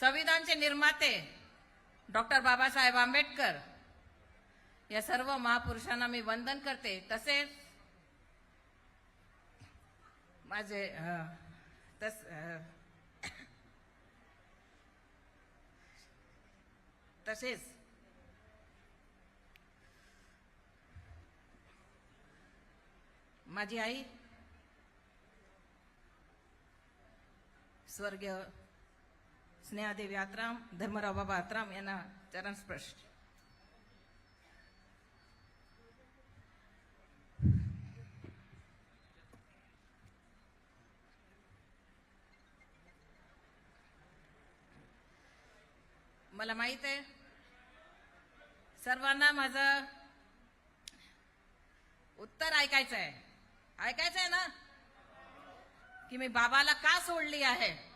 संविधानचे निर्माते डॉक्टर बाबासाहेब आंबेडकर. या सर्व महापुरुषांना मी वंदन करते. तसेच माझे तस तसेच माझी आई स्वर्गीय स्नेहादेवी आत्राम धर्मराव बाबा आत्राम यांना चरण स्पर्श मला माहीत आहे सर्वांना माझं उत्तर ऐकायचं आहे ऐकायचं आहे ना? की मी बाबाला का सोडली आहे?